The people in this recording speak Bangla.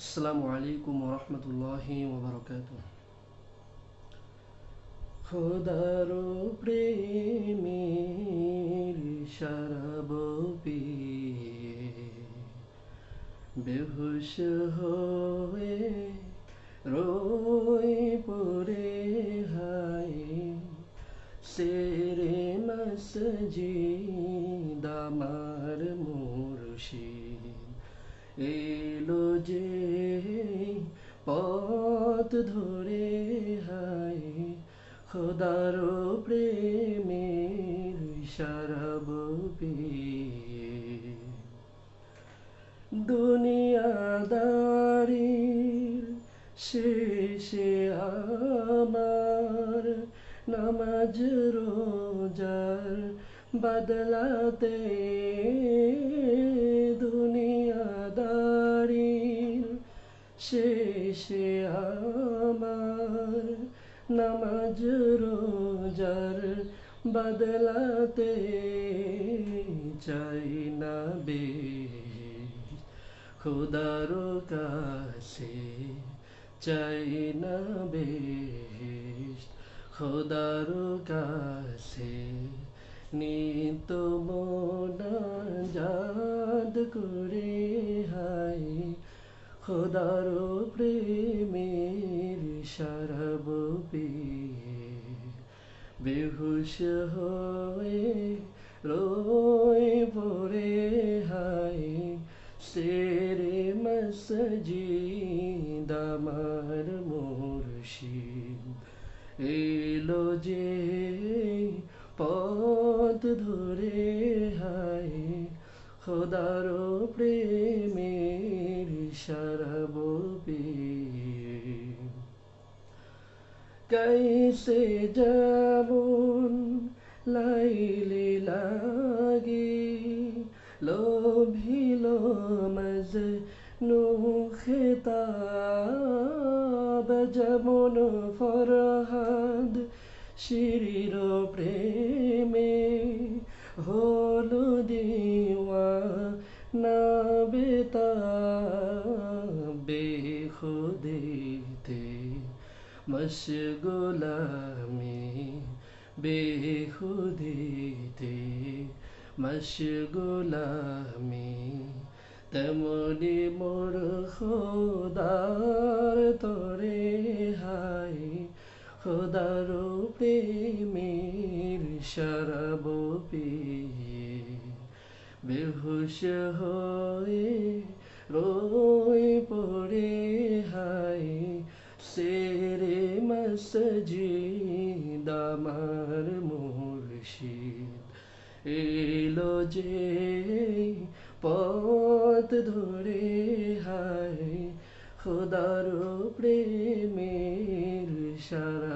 আসসালামু আলাইকুম রহমতুল্লাহি ওবরকাত খোদার প্রেমের শরাব পিয়ে বেহুশ হয়ে রোই পড়ে হাই সেরে মসজিদ আমার মুর্শিদ। এলো যে পথ ধরে হাই খোদার প্রেমের পিয়ে। দুনিয়াদারির শেষে আমার নামাজ রোজার বদলাতে শেষে আমার নামাজ রোজার বদলাতে চাই না বেশ। খুদারো কাছে চাই না বেশ। খোদারো কাছে নিত মোনা জাদ করে হাই খোদারো প্রেমের শরাব পিয়ে বেহুশ হয়ে রোয় পড়ে হাই সেরে মসজিদ আমার মুর্শিদ। এলো যে পথ ধরে হাই খোদার প্রেমের कैसे যেমন লাইলে লাগে, লোভিল মজ নু খেতাব যেমন ফরহাদ শিরির প্রেমে। হলো দিওয়া না বেতা মশগুলামি বেহুদিতে মশগুলামি তেমনি মোর খোদার তরে হাই খোদার প্রেমের শরাব পিয়ে বেহুশ হয়ে রোয় পড়ে সেরে মসজিদ আমার মুর্শিদ। এলো যে পথ ধরে হায় খোদার প্রেমের সারা